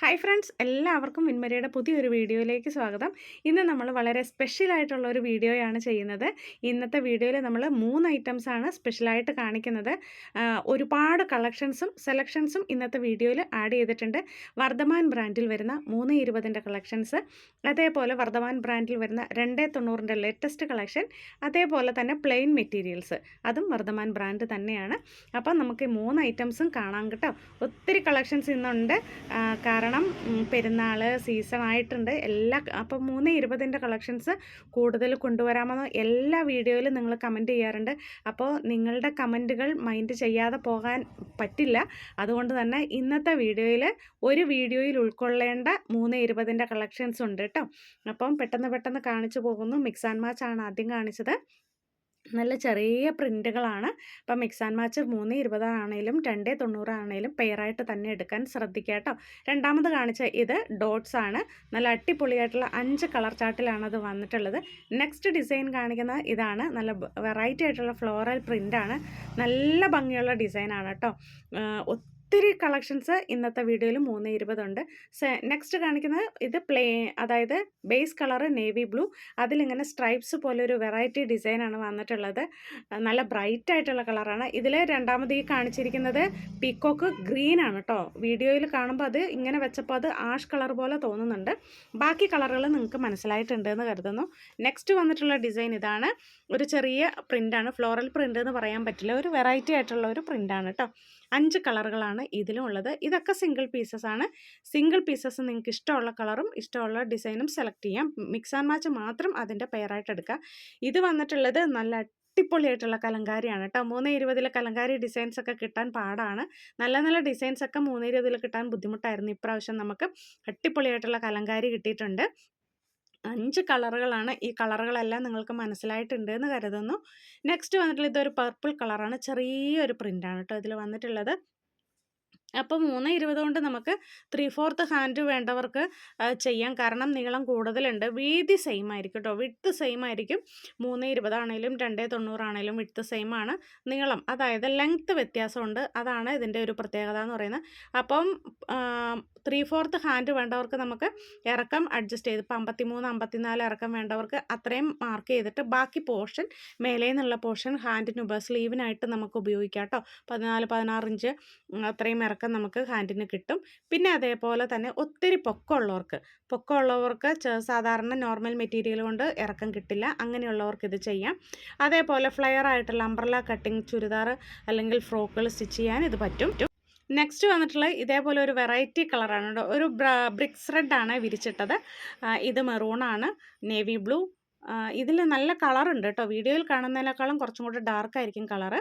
Hi friends എല്ലാവർക്കും വിൻമരിയുടെ പുതിയൊരു വീഡിയോയിലേക്ക് സ്വാഗതം. ഇന്ന് നമ്മൾ വളരെ സ്പെഷ്യൽ ആയിട്ടുള്ള ഒരു വീഡിയോയാണ് ചെയ്യുന്നത്. ഇന്നത്തെ വീഡിയോയിൽ നമ്മൾ മൂന്ന് ഐറ്റംസ് ആണ് സ്പെഷ്യലായിട്ട് കാണിക്കുന്നത്. ഒരുപാട് കളക്ഷൻസും സെലക്ഷൻസും ഇന്നത്തെ വീഡിയോയിൽ ആഡ് ചെയ്തിട്ടുണ്ട്. വർദ്ധമാൻ ബ്രാൻഡിൽ വരുന്ന മൂന്ന് ഇരുപതിന്റെ കളക്ഷൻസ് അതേപോലെ വർദ്ധമാൻ ബ്രാൻഡിൽ വരുന്ന രണ്ട് തൊണ്ണൂറിന്റെ ലേറ്റസ്റ്റ് കളക്ഷൻ അതേപോലെ തന്നെ പ്ലെയിൻ മെറ്റീരിയൽസ് അതും വർദ്ധമാൻ ബ്രാൻഡ് തന്നെയാണ്. അപ്പം നമുക്ക് മൂന്ന് ഐറ്റംസും കാണാം കേട്ടോ. ഒത്തിരി കളക്ഷൻസ് ഇന്നുണ്ട്. ആ, കാരണം പെരുന്നാൾ സീസൺ ആയിട്ടുണ്ട്. എല്ലാ അപ്പം മൂന്ന് ഇരുപതിന്റെ കളക്ഷൻസ് കൂടുതൽ കൊണ്ടുവരാമെന്ന് എല്ലാ വീഡിയോയിലും നിങ്ങൾ കമന്റ് ചെയ്യാറുണ്ട്. അപ്പോൾ നിങ്ങളുടെ കമന്റുകൾ മൈൻഡ് ചെയ്യാതെ പോകാൻ പറ്റില്ല. അതുകൊണ്ട് തന്നെ ഇന്നത്തെ വീഡിയോയിൽ ഒരു വീഡിയോയിൽ ഉൾക്കൊള്ളേണ്ട മൂന്ന് ഇരുപതിന്റെ കളക്ഷൻസ് ഉണ്ട് കേട്ടോ. അപ്പം പെട്ടെന്ന് പെട്ടെന്ന് കാണിച്ചു പോകുന്നു. മിക്സ് ആൻഡ് മാച്ച് ആണ് ആദ്യം കാണിച്ചത്. നല്ല ചെറിയ പ്രിന്റുകളാണ് അപ്പം മിക്സ് ആൻഡ് മാച്ച് മൂന്ന് ഇരുപതാണേലും രണ്ട് തൊണ്ണൂറാണേലും പെയറായിട്ട് തന്നെ എടുക്കാൻ ശ്രദ്ധിക്കുക കേട്ടോ. രണ്ടാമത് കാണിച്ച ഇത് ഡോട്ട്സ് ആണ്. നല്ല അടിപൊളിയായിട്ടുള്ള അഞ്ച് കളർ ചാർട്ടിലാണ് അത് വന്നിട്ടുള്ളത്. നെക്സ്റ്റ് ഡിസൈൻ കാണിക്കുന്ന ഇതാണ്. നല്ല വെറൈറ്റി ആയിട്ടുള്ള ഫ്ലോറൽ പ്രിന്റാണ് നല്ല ഭംഗിയുള്ള ഡിസൈനാണ് കേട്ടോ. ഒത്തിരി കളക്ഷൻസ് ഇന്നത്തെ വീഡിയോയിൽ മൂന്ന് ഇരുപതുണ്ട്. നെക്സ്റ്റ് കാണിക്കുന്നത് ഇത് പ്ലേ അതായത് ബേസ് കളർ നേവി ബ്ലൂ. അതിലിങ്ങനെ സ്ട്രൈപ്സ് പോലെ ഒരു വെറൈറ്റി ഡിസൈനാണ് വന്നിട്ടുള്ളത്. നല്ല ബ്രൈറ്റ് ആയിട്ടുള്ള കളറാണ്. ഇതിൽ രണ്ടാമത് ഈ കാണിച്ചിരിക്കുന്നത് പീക്കോക്ക് ഗ്രീൻ ആണ് കേട്ടോ വീഡിയോയിൽ കാണുമ്പോൾ അത് ഇങ്ങനെ വെച്ചപ്പോൾ അത് ആഷ് കളർ പോലെ തോന്നുന്നുണ്ട്. ബാക്കി കളറുകൾ നിങ്ങൾക്ക് മനസ്സിലായിട്ടുണ്ട് എന്ന് കരുതുന്നു. നെക്സ്റ്റ് വന്നിട്ടുള്ള ഡിസൈൻ ഇതാണ്. ഒരു ചെറിയ പ്രിന്റാണ് ഫ്ലോറൽ പ്രിന്റ് എന്ന് പറയാൻ പറ്റില്ല. ഒരു വെറൈറ്റി ആയിട്ടുള്ള ഒരു പ്രിന്റാണ് കേട്ടോ അഞ്ച് കളറുകളാണ് ഇതിലും ഉള്ളത് ഇതൊക്കെ സിംഗിൾ പീസസ് ആണ്. സിംഗിൾ പീസസ് നിങ്ങൾക്ക് ഇഷ്ടമുള്ള കളറും ഇഷ്ടമുള്ള ഡിസൈനും സെലക്ട് ചെയ്യാം. മിക്സ് ആൻഡ് മാച്ച് മാത്രം അതിന്റെ പെയറായിട്ട് എടുക്കുക. ഇത് വന്നിട്ടുള്ളത് നല്ല അടിപൊളിയായിട്ടുള്ള കലങ്കാരിയാണ് കേട്ടോ. മൂന്ന് ഇരുപതിലെ കലങ്കാരി ഡിസൈൻസ് ഒക്കെ കിട്ടാൻ പാടാണ്. നല്ല നല്ല ഡിസൈൻസ് ഒക്കെ മൂന്ന് ഇരുപതിൽ കിട്ടാൻ ബുദ്ധിമുട്ടായിരുന്നു. ഇപ്രാവശ്യം നമുക്ക് അടിപൊളിയായിട്ടുള്ള കലങ്കാരി കിട്ടിയിട്ടുണ്ട്. അഞ്ച് കളറുകളാണ് ഈ കളറുകളെല്ലാം നിങ്ങൾക്ക് മനസ്സിലായിട്ടുണ്ട് എന്ന് കരുതുന്നു. നെക്സ്റ്റ് വന്നിട്ടുള്ള ഇതൊരു പർപ്പിൾ കളറാണ്. ചെറിയൊരു പ്രിന്റാണ് കേട്ടോ ഇതിൽ വന്നിട്ടുള്ളത്. അപ്പോൾ മൂന്ന് ഇരുപത് കൊണ്ട് നമുക്ക് ത്രീ ഫോർത്ത് ഹാൻഡ് വേണ്ടവർക്ക് ചെയ്യാം. കാരണം നീളം കൂടുതലുണ്ട്. വീതി സെയിം ആയിരിക്കും കേട്ടോ വിട്ത് സെയിം ആയിരിക്കും. മൂന്ന് ഇരുപതാണേലും രണ്ട് തൊണ്ണൂറാണേലും വിട്ട് സെയിം ആണ് നീളം. അതായത് ലെങ്ത്ത് വ്യത്യാസമുണ്ട്. അതാണ് ഇതിന്റെ ഒരു പ്രത്യേകത എന്ന് പറയുന്നത്. അപ്പം ത്രീ ഫോർത്ത് ഹാൻഡ് വേണ്ടവർക്ക് നമുക്ക് ഇറക്കം അഡ്ജസ്റ്റ് ചെയ്ത് ഇപ്പം അമ്പത്തിമൂന്ന് അമ്പത്തിനാല് ഇറക്കം വേണ്ടവർക്ക് അത്രയും മാർക്ക് ചെയ്തിട്ട് ബാക്കി പോർഷൻ മേലേ നിന്നുള്ള പോർഷൻ ഹാൻഡിന് ഉപ സ്ലീവിനായിട്ട് നമുക്ക് ഉപയോഗിക്കാം കേട്ടോ പതിനാല് പതിനാറ് ഇഞ്ച് അത്രയും ഇറക്കം നമുക്ക് ഹാൻഡിന് കിട്ടും. പിന്നെ അതേപോലെ തന്നെ ഒത്തിരി പൊക്കമുള്ളവർക്ക്. പൊക്കമുള്ളവർക്ക് സാധാരണ നോർമൽ മെറ്റീരിയൽ കൊണ്ട് ഇറക്കം കിട്ടില്ല. അങ്ങനെയുള്ളവർക്ക് ഇത് ചെയ്യാം. അതേപോലെ ഫ്ലെയർ ആയിട്ടുള്ള അംബ്രല കട്ടിങ് ചുരിദാർ അല്ലെങ്കിൽ ഫ്രോക്കുകൾ സ്റ്റിച്ച് ചെയ്യാൻ ഇത് പറ്റും. നെക്സ്റ്റ് വന്നിട്ടുള്ള ഇതേപോലെ ഒരു വെറൈറ്റി കളറാണ് ഒരു ബ്രിക്സ് റെഡ് ആണ് വിരിച്ചിട്ടത്. ഇത് മെറൂണാണ് നേവി ബ്ലൂ ഇതിൽ നല്ല കളറുണ്ട് കേട്ടോ. വീഡിയോയിൽ കാണുന്നതിനേക്കാളും കുറച്ചും കൂടി ഡാർക്കായിരിക്കും കളറ്.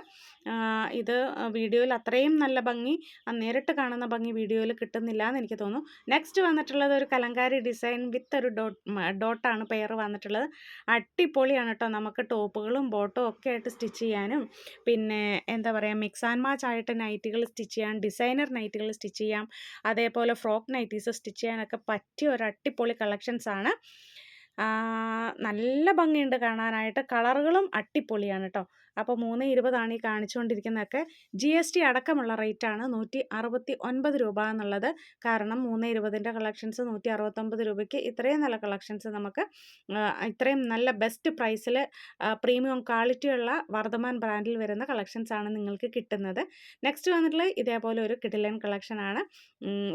ഇത് വീഡിയോയിൽ അത്രയും നല്ല ഭംഗി നേരിട്ട് കാണുന്ന ഭംഗി വീഡിയോയിൽ കിട്ടുന്നില്ല എന്ന് എനിക്ക് തോന്നുന്നു. നെക്സ്റ്റ് വന്നിട്ടുള്ളത് ഒരു കലങ്കാരി ഡിസൈൻ വിത്ത് ഒരു ഡോട്ട് ഡോട്ടാണ് പെയർ വന്നിട്ടുള്ളത്. അടിപൊളിയാണ് കേട്ടോ. നമുക്ക് ടോപ്പുകളും ബോട്ടും ഒക്കെ ആയിട്ട് സ്റ്റിച്ച് ചെയ്യാനും. പിന്നെ എന്താ പറയുക മിക്സ് ആൻഡ് മാച്ച് ആയിട്ട് നൈറ്റുകൾ സ്റ്റിച്ച് ചെയ്യാം ഡിസൈനർ നൈറ്റുകൾ സ്റ്റിച്ച് ചെയ്യാം. അതേപോലെ ഫ്രോക്ക് നൈറ്റീസ് സ്റ്റിച്ച് ചെയ്യാനൊക്കെ പറ്റിയ ഒരു അടിപൊളി കളക്ഷൻസാണ് നല്ല ഭംഗിയുണ്ട് കാണാനായിട്ട്. കളറുകളും അടിപൊളിയാണ് കേട്ടോ അപ്പോൾ മൂന്ന് ഇരുപതാണ് ഈ കാണിച്ചുകൊണ്ടിരിക്കുന്നതൊക്കെ ജി എസ് ടി അടക്കമുള്ള റേറ്റാണ് നൂറ്റി അറുപത്തി ഒൻപത് രൂപ എന്നുള്ളത്. കാരണം മൂന്ന് ഇരുപതിന്റെ കളക്ഷൻസ് നൂറ്റി അറുപത്തൊമ്പത് രൂപയ്ക്ക് ഇത്രയും നല്ല കളക്ഷൻസ് നമുക്ക് ഇത്രയും നല്ല ബെസ്റ്റ് പ്രൈസിൽ പ്രീമിയം ക്വാളിറ്റിയുള്ള വർദ്ധമാൻ ബ്രാൻഡിൽ വരുന്ന കളക്ഷൻസ് ആണ് നിങ്ങൾക്ക് കിട്ടുന്നത്. നെക്സ്റ്റ് വന്നിട്ടുള്ള ഇതേപോലെ ഒരു കിഡിലൻ കളക്ഷനാണ്.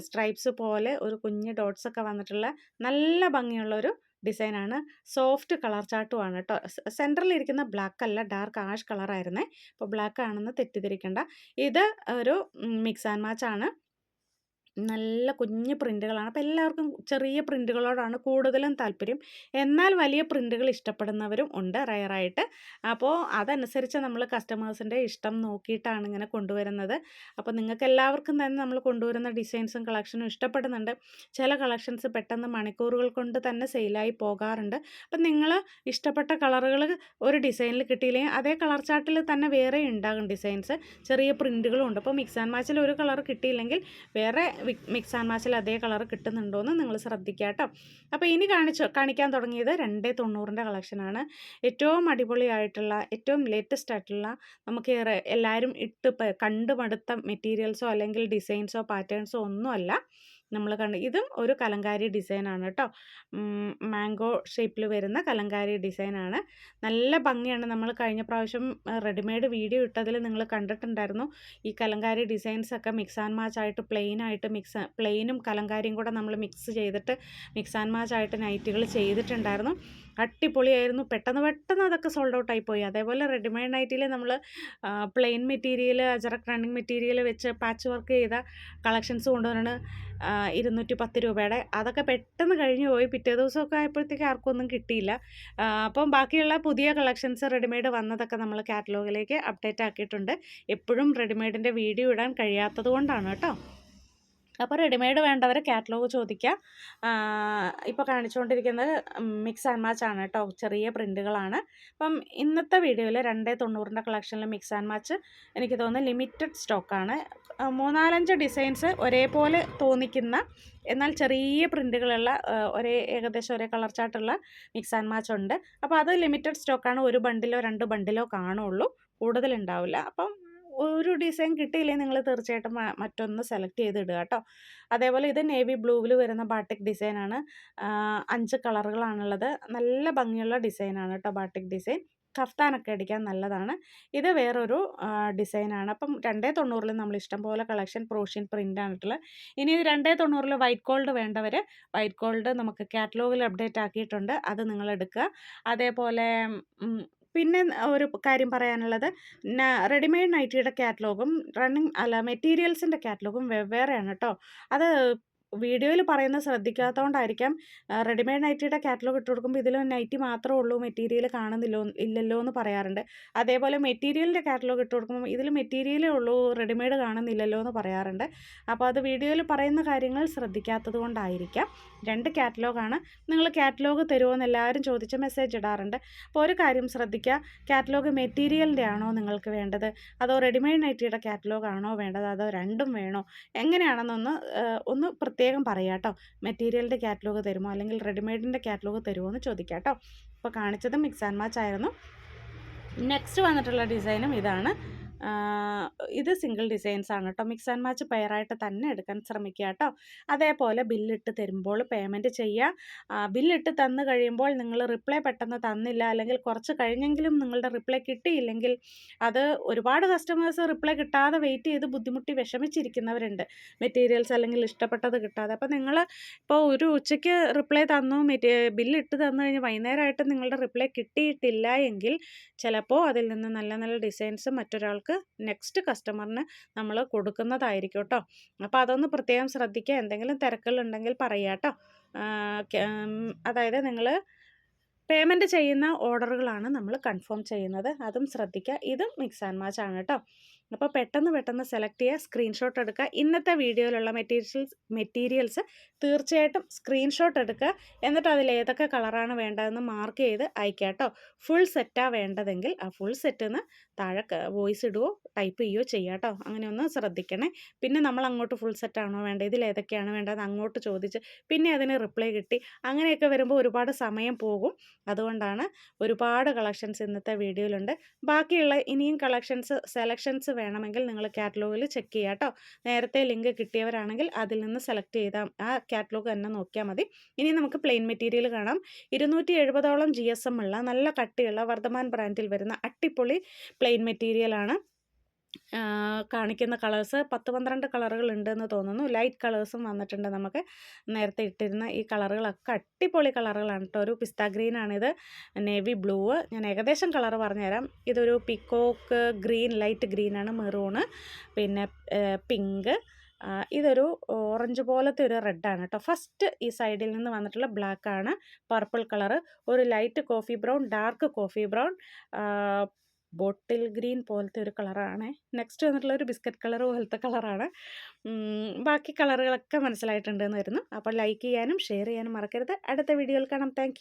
സ്ട്രൈപ്സ് പോലെ ഒരു കുഞ്ഞ് ഡോട്ട്സ് ഒക്കെ വന്നിട്ടുള്ള നല്ല ഭംഗിയുള്ള ഒരു ഡിസൈനാണ്. സോഫ്റ്റ് കളർ ചാർട്ടുമാണ് കേട്ടോ. സെന്ററിൽ ഇരിക്കുന്ന ബ്ലാക്ക് അല്ല ഡാർക്ക് ആഷ് കളറായിരുന്നേ. അപ്പോൾ ബ്ലാക്ക് ആണെന്ന് തെറ്റിദ്ധരിക്കേണ്ട. ഇത് ഒരു മിക്സ് ആൻഡ് മാച്ച് ആണ് നല്ല കുഞ്ഞ് പ്രിന്റുകളാണ് അപ്പോൾ എല്ലാവർക്കും ചെറിയ പ്രിന്റുകളോടാണ് കൂടുതലും താല്പര്യം. എന്നാൽ വലിയ പ്രിന്റുകൾ ഇഷ്ടപ്പെടുന്നവരും ഉണ്ട് റയറായിട്ട്. അപ്പോൾ അതനുസരിച്ച് നമ്മൾ കസ്റ്റമേഴ്സിന്റെ ഇഷ്ടം നോക്കിയിട്ടാണ് ഇങ്ങനെ കൊണ്ടുവരുന്നത്. അപ്പോൾ നിങ്ങൾക്ക് എല്ലാവർക്കും തന്നെ നമ്മൾ കൊണ്ടുവരുന്ന ഡിസൈൻസും കളക്ഷനും ഇഷ്ടപ്പെടുന്നുണ്ട്. ചില കളക്ഷൻസ് പെട്ടെന്ന് മണിക്കൂറുകൾ കൊണ്ട് തന്നെ സെയിലായി പോകാറുണ്ട്. അപ്പം നിങ്ങൾ ഇഷ്ടപ്പെട്ട കളറുകൾ ഒരു ഡിസൈനിൽ കിട്ടിയില്ലെങ്കിൽ അതേ കളർ ചാർട്ടിൽ തന്നെ വേറെ ഉണ്ടാകും ഡിസൈൻസ്. ചെറിയ പ്രിന്റുകളും ഉണ്ട്. അപ്പോൾ മിക്സ് ആൻഡ് മാച്ചിൽ ഒരു കളർ കിട്ടിയില്ലെങ്കിൽ വേറെ മിക്സ് ആൻഡ് മാച്ചിൽ അതേ കളർ കിട്ടുന്നുണ്ടോ എന്ന് നിങ്ങൾ ശ്രദ്ധിക്കുക കേട്ടോ. അപ്പോൾ ഇനി കാണിച്ചു കാണിക്കാൻ തുടങ്ങിയത് രണ്ടേ തൊണ്ണൂറിന്റെ കളക്ഷനാണ്. ഏറ്റവും അടിപൊളിയായിട്ടുള്ള ഏറ്റവും ലേറ്റസ്റ്റ് ആയിട്ടുള്ള നമുക്ക് എല്ലാവരും ഇട്ട് കണ്ടുപടുത്ത മെറ്റീരിയൽസോ അല്ലെങ്കിൽ ഡിസൈൻസോ പാറ്റേൺസോ ഒന്നുമല്ല. നമ്മൾ കണ്ട് ഇതും ഒരു കലങ്കാരി ഡിസൈനാണ് കേട്ടോ മാംഗോ ഷേപ്പിൽ വരുന്ന കലങ്കാരി ഡിസൈനാണ് നല്ല ഭംഗിയാണ്. നമ്മൾ കഴിഞ്ഞ പ്രാവശ്യം റെഡിമെയ്ഡ് വീഡിയോ ഇട്ടതിൽ നിങ്ങൾ കണ്ടിട്ടുണ്ടായിരുന്നു. ഈ കലങ്കാരി ഡിസൈൻസ് ഒക്കെ മിക്സ് ആൻഡ് മാച്ച് ആയിട്ട് പ്ലെയിൻ ആയിട്ട് മിക്സ് പ്ലെയിനും കലങ്കാരിയും കൂടെ നമ്മൾ മിക്സ് ചെയ്തിട്ട് മിക്സ് ആൻഡ് മാച്ച് ആയിട്ട് നൈറ്റുകൾ ചെയ്തിട്ടുണ്ടായിരുന്നു. അടിപൊളിയായിരുന്നു. പെട്ടെന്ന് പെട്ടെന്ന് അതൊക്കെ സോൾഡ് ഔട്ട് ആയിപ്പോയി അതേപോലെ റെഡിമെയ്ഡ് നൈറ്റിൽ നമ്മൾ plain material ajrakh running material വെച്ച് പാച്ച് വർക്ക് ചെയ്ത കളക്ഷൻസ് കൊണ്ടുവന്നാണ് ഇരുന്നൂറ്റി പത്ത് രൂപയുടെ. അതൊക്കെ പെട്ടെന്ന് കഴിഞ്ഞു പോയി. പിറ്റേ ദിവസമൊക്കെ ആയപ്പോഴത്തേക്ക് ആർക്കും ഒന്നും കിട്ടിയില്ല അപ്പം ബാക്കിയുള്ള പുതിയ കളക്ഷൻസ് റെഡിമെയ്ഡ് വന്നതൊക്കെ നമ്മൾ കാറ്റലോഗിലേക്ക് അപ്ഡേറ്റ് ആക്കിയിട്ടുണ്ട്. എപ്പോഴും റെഡിമെയ്ഡിന്റെ വീഡിയോ ഇടാൻ കഴിയാത്തത് കൊണ്ടാണ് കേട്ടോ. അപ്പോൾ റെഡിമെയ്ഡ് വേണ്ടവർ കാറ്റലോഗ് ചോദിക്കുക ഇപ്പോൾ കാണിച്ചുകൊണ്ടിരിക്കുന്നത് മിക്സ് ആൻഡ് മാച്ച് ആണ് കേട്ടോ ചെറിയ പ്രിന്റുകളാണ് അപ്പം ഇന്നത്തെ വീഡിയോയിൽ രണ്ടേ തൊണ്ണൂറിന്റെ കളക്ഷനിൽ മിക്സ് ആൻഡ് മാച്ച് എനിക്ക് തോന്നുന്നു ലിമിറ്റഡ് സ്റ്റോക്കാണ്. മൂന്നാലഞ്ച് ഡിസൈൻസ് ഒരേപോലെ തോന്നിക്കുന്ന എന്നാൽ ചെറിയ പ്രിന്റുകളുള്ള ഒരേ ഏകദേശം ഒരേ കളർ ചാർട്ടുള്ള മിക്സ് ആൻഡ് മാച്ച് ഉണ്ട്. അപ്പോൾ അത് ലിമിറ്റഡ് സ്റ്റോക്കാണ് ഒരു ബണ്ടിലോ രണ്ട് ബണ്ടിലോ കാണുള്ളൂ കൂടുതലുണ്ടാവില്ല അപ്പം ഒരു ഡിസൈൻ കിട്ടിയില്ലേ നിങ്ങൾ തീർച്ചയായിട്ടും മറ്റൊന്ന് സെലക്ട് ചെയ്ത് ഇടുക കേട്ടോ. അതേപോലെ ഇത് നേവി ബ്ലൂവിൽ വരുന്ന ബാട്ടിക് ഡിസൈനാണ് അഞ്ച് കളറുകളാണുള്ളത് നല്ല ഭംഗിയുള്ള ഡിസൈനാണ് കേട്ടോ ബാട്ടിക് ഡിസൈൻ കഫ്താനൊക്കെ അടിക്കാൻ നല്ലതാണ്. ഇത് വേറൊരു ഡിസൈനാണ് അപ്പം രണ്ടേ തൊണ്ണൂറിൽ നമ്മൾ ഇഷ്ടം പോലെ കളക്ഷൻ പ്രോഷ്യൻ പ്രിന്റ് ആയിട്ടുള്ളത് ഇനി രണ്ടേ തൊണ്ണൂറിൽ വൈറ്റ് ഗോൾഡ് വേണ്ടവർ വൈറ്റ് ഗോൾഡ് നമുക്ക് കാറ്റലോഗിൽ അപ്ഡേറ്റ് ആക്കിയിട്ടുണ്ട്. അത് നിങ്ങൾ എടുക്കുക അതേപോലെ പിന്നെ ഒരു കാര്യം പറയാനുള്ളത്. റെഡിമെയ്ഡ് നൈറ്റിയുടെ കാറ്റലോഗും റണ്ണിങ് അല്ല മെറ്റീരിയൽസിന്റെ കാറ്റലോഗും വെവ്വേറെയാണ് കേട്ടോ അത് വീഡിയോയിൽ പറയുന്നത് ശ്രദ്ധിക്കാത്തതുകൊണ്ടായിരിക്കാം റെഡിമെയ്ഡ് നൈറ്റിയുടെ കാറ്റലോഗ് ഇട്ട് കൊടുക്കുമ്പോൾ ഇതിൽ നൈറ്റി മാത്രമേ ഉള്ളൂ മെറ്റീരിയൽ കാണുന്നില്ലോ ഇല്ലല്ലോ എന്ന് പറയാറുണ്ട്. അതേപോലെ മെറ്റീരിയലിന്റെ കാറ്റലോഗ് ഇട്ട് കൊടുക്കുമ്പോൾ ഇതിൽ മെറ്റീരിയലേ ഉള്ളൂ റെഡിമെയ്ഡ് കാണുന്നില്ലല്ലോ എന്ന് പറയാറുണ്ട്. അപ്പോൾ അത് വീഡിയോയിൽ പറയുന്ന കാര്യങ്ങൾ ശ്രദ്ധിക്കാത്തത് കൊണ്ടായിരിക്കാം. രണ്ട് കാറ്റലോഗാണ്. നിങ്ങൾ കാറ്റലോഗ് തരുമോ എന്ന് എല്ലാവരും ചോദിച്ച മെസ്സേജ് ഇടാറുണ്ട്. അപ്പോൾ ഒരു കാര്യം ശ്രദ്ധിക്കുക കാറ്റലോഗ് മെറ്റീരിയലിന്റെ ആണോ നിങ്ങൾക്ക് വേണ്ടത്? അതോ റെഡിമെയ്ഡ് നൈറ്റിയുടെ കാറ്റലോഗ് ആണോ വേണ്ടത്? അതോ രണ്ടും വേണോ? എങ്ങനെയാണെന്നൊന്ന് ഒന്ന് പ്രത്യേകം പറയാം കേട്ടോ മെറ്റീരിയലിന്റെ കാറ്റലോഗ് തരുമോ? അല്ലെങ്കിൽ റെഡിമെയ്ഡിന്റെ കാറ്റലോഗ് തരുമോ എന്ന് ചോദിക്കാം കേട്ടോ ഇപ്പോൾ കാണിച്ചത് മിക്സ് ആൻഡ് മാച്ച് ആയിരുന്നു. നെക്സ്റ്റ് വന്നിട്ടുള്ള ഡിസൈനും ഇതാണ്. ഇത് സിംഗിൾ ഡിസൈൻസ് ആണ് കേട്ടോ. മിക്സ് ആൻഡ് മാച്ച് പെയറായിട്ട് തന്നെ എടുക്കാൻ ശ്രമിക്കുക കേട്ടോ. അതേപോലെ ബില്ലിട്ട് തരുമ്പോൾ പേയ്മെന്റ് ചെയ്യുക. ബില്ലിട്ട് തന്നു കഴിയുമ്പോൾ നിങ്ങൾ റിപ്ലൈ പെട്ടെന്ന് തന്നില്ല അല്ലെങ്കിൽ കുറച്ച് കഴിഞ്ഞെങ്കിലും നിങ്ങളുടെ റിപ്ലൈ കിട്ടിയില്ലെങ്കിൽ അത് ഒരുപാട് കസ്റ്റമേഴ്സ് റിപ്ലൈ കിട്ടാതെ വെയിറ്റ് ചെയ്ത് ബുദ്ധിമുട്ടി വിഷമിച്ചിരിക്കുന്നവരുണ്ട്. മെറ്റീരിയൽസ് അല്ലെങ്കിൽ ഇഷ്ടപ്പെട്ടത് കിട്ടാതെ. അപ്പോൾ നിങ്ങൾ ഇപ്പോൾ ഒരു ഉച്ചയ്ക്ക് റിപ്ലൈ തന്നു മെറ്റീ ബില്ലിട്ട് തന്നു കഴിഞ്ഞ് വൈകുന്നേരമായിട്ട് നിങ്ങളുടെ റിപ്ലൈ കിട്ടിയിട്ടില്ല എങ്കിൽ ചിലപ്പോൾ അതിൽ നിന്ന് നല്ല നല്ല ഡിസൈൻസ് മറ്റൊരാൾക്ക് നെക്സ്റ്റ് കസ്റ്റമറിന് നമ്മൾ കൊടുക്കുന്നതായിരിക്കും കേട്ടോ അപ്പോൾ അതൊന്ന് പ്രത്യേകം ശ്രദ്ധിക്കുക. എന്തെങ്കിലും തിരക്കുകളുണ്ടെങ്കിൽ പറയുക കേട്ടോ. അതായത് നിങ്ങൾ പേയ്മെന്റ് ചെയ്യുന്ന ഓർഡറുകളാണ് നമ്മൾ കൺഫേം ചെയ്യുന്നത്. അതും ശ്രദ്ധിക്കുക. ഇതും മിക്സ് ആൻഡ് മാച്ച് ആണ് കേട്ടോ. അപ്പോൾ പെട്ടെന്ന് പെട്ടെന്ന് സെലക്ട് ചെയ്യുക സ്ക്രീൻഷോട്ട് എടുക്കുക. ഇന്നത്തെ വീഡിയോയിലുള്ള മെറ്റീരിയൽസ് മെറ്റീരിയൽസ് തീർച്ചയായിട്ടും സ്ക്രീൻഷോട്ട് എടുക്കുക. എന്നിട്ട് അതിൽ ഏതൊക്കെ കളറാണ് വേണ്ടതെന്ന് മാർക്ക് ചെയ്ത് അയക്കുക കേട്ടോ. ഫുൾ സെറ്റാണ് വേണ്ടതെങ്കിൽ ആ ഫുൾ സെറ്റിന്ന് താഴെ വോയിസ് ഇടുവോ ടൈപ്പ് ചെയ്യുകയോ ചെയ്യുക കേട്ടോ. അങ്ങനെ ഒന്ന് ശ്രദ്ധിക്കണേ. പിന്നെ നമ്മൾ അങ്ങോട്ട് ഫുൾ സെറ്റാണോ വേണ്ടത് ഇതിൽ ഏതൊക്കെയാണ് വേണ്ടത് അങ്ങോട്ട് ചോദിച്ച് പിന്നെ അതിന് റിപ്ലൈ കിട്ടി. അങ്ങനെയൊക്കെ വരുമ്പോൾ ഒരുപാട് സമയം പോകും. അതുകൊണ്ടാണ് ഒരുപാട് കളക്ഷൻസ് ഇന്നത്തെ വീഡിയോയിലുണ്ട്. ബാക്കിയുള്ള ഇനിയും കളക്ഷൻസ് സെലക്ഷൻസ് വേണമെങ്കിൽ നിങ്ങൾ കാറ്റലോഗിൽ ചെക്ക് ചെയ്യുക കേട്ടോ. നേരത്തെ ലിങ്ക് കിട്ടിയവരാണെങ്കിൽ അതിൽ നിന്ന് സെലക്ട് ചെയ്താൽ ആ കാറ്റലോഗ് തന്നെ നോക്കിയാൽ മതി. ഇനി നമുക്ക് പ്ലെയിൻ മെറ്റീരിയൽ കാണാം. ഇരുന്നൂറ്റി എഴുപതോളം ജി എസ് എം ഉള്ള നല്ല കട്ടിയുള്ള വർദ്ധമാൻ ബ്രാൻഡിൽ വരുന്ന അട്ടിപ്പൊളി പ്ലെയിൻ മെറ്റീരിയലാണ്. കാണിക്കുന്ന കളേഴ്സ് പത്ത് പന്ത്രണ്ട് കളറുകൾ ഉണ്ടെന്ന് തോന്നുന്നു. ലൈറ്റ് കളേഴ്സും വന്നിട്ടുണ്ട് നമുക്ക്. നേരത്തെ ഇട്ടിരുന്ന ഈ കളറുകളൊക്കെ അടിപൊളി കളറുകളാണ് കേട്ടോ. ഒരു പിസ്ത ഗ്രീനാണിത്. Navy blue. ഞാൻ ഏകദേശം കളർ പറഞ്ഞുതരാം. ഇതൊരു പിക്കോക്ക് ഗ്രീൻ ലൈറ്റ് ഗ്രീനാണ് മെറൂണ്. പിന്നെ പിങ്ക്. ഇതൊരു ഓറഞ്ച് പോലത്തെ ഒരു റെഡാണ് കേട്ടോ. ഫസ്റ്റ് ഈ സൈഡിൽ നിന്ന് വന്നിട്ടുള്ള ബ്ലാക്ക് ആണ് പർപ്പിൾ കളറ്. ഒരു light coffee brown dark coffee brown. Bottle green പോലത്തെ ഒരു കളറാണ്. നെക്സ്റ്റ് വന്നിട്ടുള്ള ഒരു ബിസ്ക്കറ്റ് കളർ പോലത്തെ കളറാണ്. ബാക്കി കളറുകളൊക്കെ മനസ്സിലായിട്ടുണ്ടെന്ന് വരുന്നു. അപ്പോൾ ലൈക്ക് ചെയ്യാനും ഷെയർ ചെയ്യാനും മറക്കരുത്. അടുത്ത വീഡിയോയിൽ കാണാം. താങ്ക്